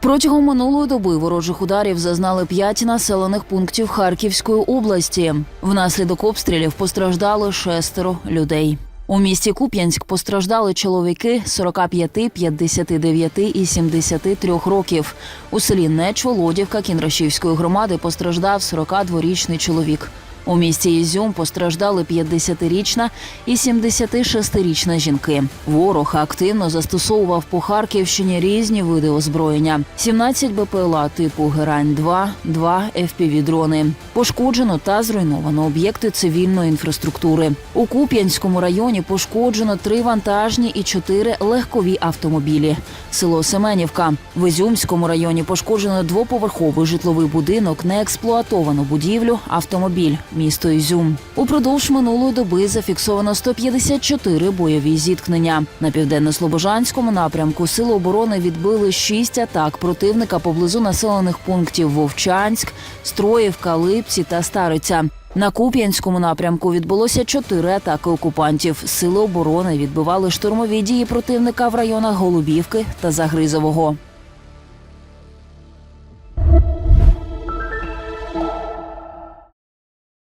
Протягом минулої доби ворожих ударів зазнали п'ять населених пунктів Харківської області. Внаслідок обстрілів постраждали шестеро людей. У місті Куп'янськ постраждали чоловіки 45, 59 і 73 років. У селі Нечво Лодівка Кіндрашівської громади постраждав 42-річний чоловік. У місті Ізюм постраждали 50-річна і 76-річна жінки. Ворог активно застосовував по Харківщині різні види озброєння: 17 БПЛА типу Герань-2, 2 FPV-дрони. Пошкоджено та зруйновано об'єкти цивільної інфраструктури. У Куп'янському районі пошкоджено три вантажні і чотири легкові автомобілі. Село Семенівка. В Ізюмському районі пошкоджено двоповерховий житловий будинок, неексплуатовану будівлю, автомобіль, місто Ізюм. Упродовж минулої доби зафіксовано 154 бойові зіткнення. На південно-слобожанському напрямку сили оборони відбили шість атак противника поблизу населених пунктів Вовчанськ, Строївка, Липці та Стариця. На Куп'янському напрямку відбулося чотири атаки окупантів. Сили оборони відбивали штурмові дії противника в районах Голубівки та Загризового.